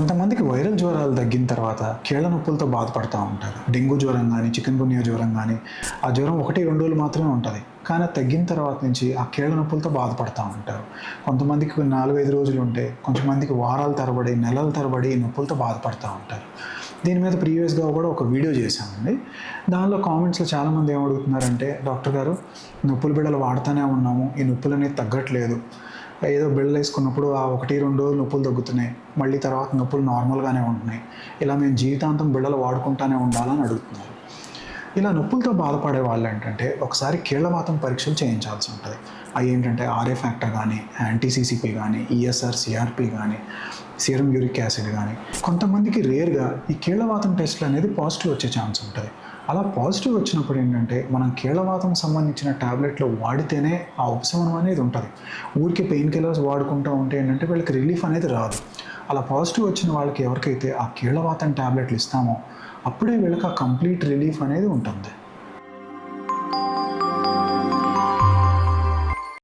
కొంతమందికి వైరల్ జ్వరాలు తగ్గిన తర్వాత కీళ్ళ నొప్పులతో బాధపడుతూ ఉంటారు. డెంగ్యూ జ్వరం కానీ చికెన్ గున్యా జ్వరం కానీ ఆ జ్వరం ఒకటి రెండు రోజులు మాత్రమే ఉంటుంది. కానీ తగ్గిన తర్వాత నుంచి ఆ కీళ్ళ నొప్పులతో బాధపడుతూ ఉంటారు. కొంతమందికి నాలుగైదు రోజులు ఉంటే కొంతమందికి వారాల తరబడి నెలల తరబడి ఈ నొప్పులతో బాధపడుతూ ఉంటారు. దీని మీద ప్రీవియస్గా కూడా ఒక వీడియో చేశామండి దానిలో కామెంట్స్లో చాలామంది ఏమడుగుతున్నారంటే డాక్టర్ గారు నొప్పుల బిడ్డలు వాడుతూనే ఉన్నాము. ఈ నొప్పులు అనేది తగ్గట్లేదు. ఏదో బిళ్ళలు వేసుకున్నప్పుడు ఆ ఒకటి రెండు రోజులు నొప్పులు తగ్గుతున్నాయి. మళ్ళీ తర్వాత నొప్పులు నార్మల్గానే ఉంటున్నాయి. ఇలా మేము జీవితాంతం బిళ్ళలు వాడుకుంటానే ఉండాలని అడుగుతున్నారు. ఇలా నొప్పులతో బాధపడే వాళ్ళు ఏంటంటే ఒకసారి కీళ్ళవాతం పరీక్షలు చేయించాల్సి ఉంటుంది. అవి ఏంటంటే ఆర్ఏ ఫ్యాక్టర్ కానీ యాంటీసీసీపీ కానీ ఈఎస్ఆర్ సిఆర్పి కానీ సీరం యూరిక్ యాసిడ్ కానీ కొంతమందికి రేర్గా ఈ కీళ్ళవాతం టెస్ట్లు అనేది పాజిటివ్ వచ్చే ఛాన్స్ ఉంటుంది. అలా పాజిటివ్ వచ్చినప్పుడు ఏంటంటే మనం కీళ్ళవాతం సంబంధించిన టాబ్లెట్లు వాడితేనే ఆ ఉపశమనం అనేది ఉంటుంది. ఊరికి పెయిన్ కిల్లర్స్ వాడుకుంటూ ఉంటే ఏంటంటే వీళ్ళకి రిలీఫ్ అనేది రాదు. అలా పాజిటివ్ వచ్చిన వాళ్ళకి ఎవరికైతే ఆ కీళ్ళవాతం ట్యాబ్లెట్లు ఇస్తామో అప్పుడే వీళ్ళకి ఆ కంప్లీట్ రిలీఫ్ అనేది ఉంటుంది.